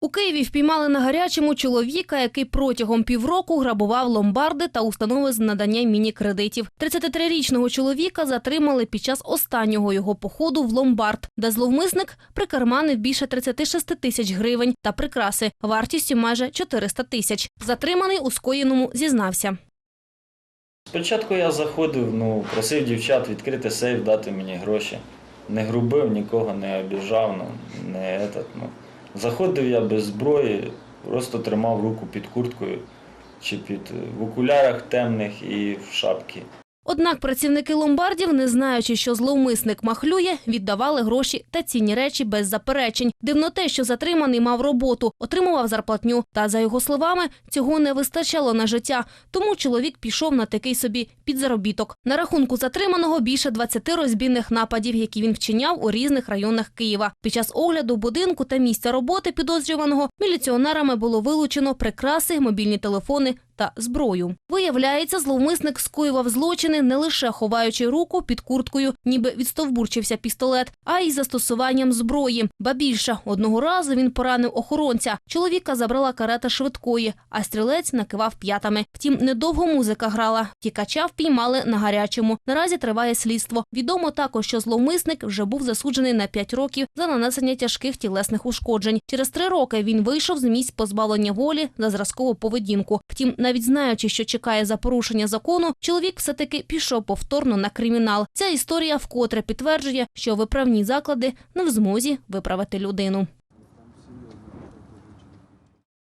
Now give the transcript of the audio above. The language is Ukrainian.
У Києві впіймали на гарячому чоловіка, який протягом півроку грабував ломбарди та установи з надання міні-кредитів. 33-річного чоловіка затримали під час останнього його походу в ломбард, де зловмисник прикарманив більше 36 тисяч гривень та прикраси вартістю майже 400 тисяч. Затриманий у скоєному зізнався. Спочатку я заходив, ну, просив дівчат відкрити сейф, дати мені гроші. Не грубив, нікого не обіжав, ну, не этот, ну. Заходив я без зброї, просто тримав руку під курткою чи під в окулярах темних і в шапці. Однак працівники ломбардів, не знаючи, що зловмисник махлює, віддавали гроші та цінні речі без заперечень. Дивно те, що затриманий мав роботу, отримував зарплатню. Та за його словами, цього не вистачало на життя. Тому чоловік пішов на такий собі підзаробіток. На рахунку затриманого більше 20 розбійних нападів, які він вчиняв у різних районах Києва. Під час огляду будинку та місця роботи підозрюваного міліціонерами було вилучено прикраси, мобільні телефони та зброю. Виявляється, зловмисник скоював злочини не лише ховаючи руку під курткою, ніби відстовбурчився пістолет, а й застосуванням зброї. Ба більше одного разу він поранив охоронця. Чоловіка забрала карета швидкої, а стрілець накивав п'ятами. Втім, недовго музика грала. Тікача впіймали на гарячому. Наразі триває слідство. Відомо також, що зловмисник вже був засуджений на 5 років за нанесення тяжких тілесних ушкоджень. Через три роки він вийшов з місць позбавлення волі за зразкову поведінку. Втім, навіть знаючи, що чекає за порушення закону, чоловік все-таки пішов повторно на кримінал. Ця історія вкотре підтверджує, що виправні заклади не в змозі виправити людину.